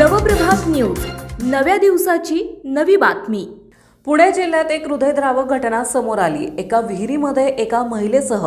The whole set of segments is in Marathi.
नव्या दिवसाची नवी बातमी. पुणे जिल्ह्यात एक हृदयद्रावक घटना समोर आली. एका विहिरीमध्ये एका महिलेसह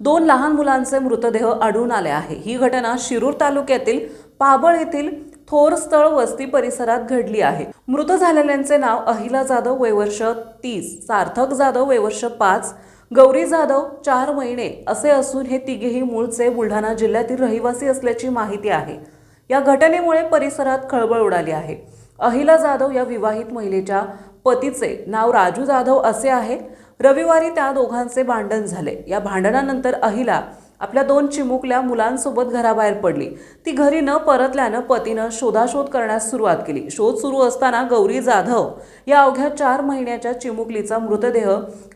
दोन लहान मुलांचे मृतदेह आढळून आले आहे. ही घटना शिरूर तालुक्यातील पाबळ येथील थोरस्थळ वस्ती परिसरात घडली आहे. मृत झालेल्यांचे नाव अहिला जाधव वयवर्ष तीस सार्थक जाधव वयवर्ष पाच गौरी जाधव चार महिने असे असून हे तिघेही मूळचे बुलढाणा जिल्ह्यातील रहिवासी असल्याची माहिती आहे. या घटनेमुळे परिसरात खळबळ उडाली आहे. अहिला जाधव या विवाहित महिलेच्या पतीचे नाव राजू जाधव असे आहे. रविवारी त्या दोघांचे भांडण झाले. या भांडणानंतर अहिला आपल्या दोन चिमुकल्या मुलांसोबत घराबाहेर पडली. ती घरी न परतल्यानं पतीनं शोधाशोध करण्यास सुरुवात केली. शोध सुरू असताना गौरी जाधव या अवघ्या चार महिन्याच्या चिमुकलीचा मृतदेह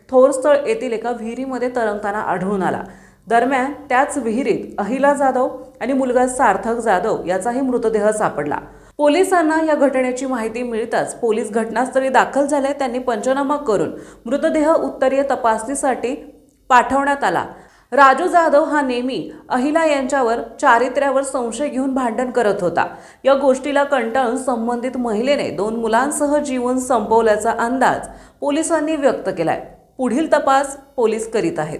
थोरस्थळ येथील एका विहिरीमध्ये तरंगताना आढळून आला. दरम्यान त्याच विहिरीत अहिला जाधव आणि मुलगा सार्थक जाधव याचाही मृतदेह सापडला. पोलिसांना या घटनेची माहिती मिळताच पोलीस घटनास्थळी दाखल झाले. त्यांनी पंचनामा करून मृतदेह उत्तरीय तपासणीसाठी पाठवण्यात आला. राजू जाधव हा नेहमी अहिला यांच्यावर चारित्र्यावर संशय घेऊन भांडण करत होता. या गोष्टीला कंटाळून संबंधित महिलेने दोन मुलांसह जीवन संपवल्याचा अंदाज पोलिसांनी व्यक्त केलाय. पुढील तपास पोलीस करीत आहेत.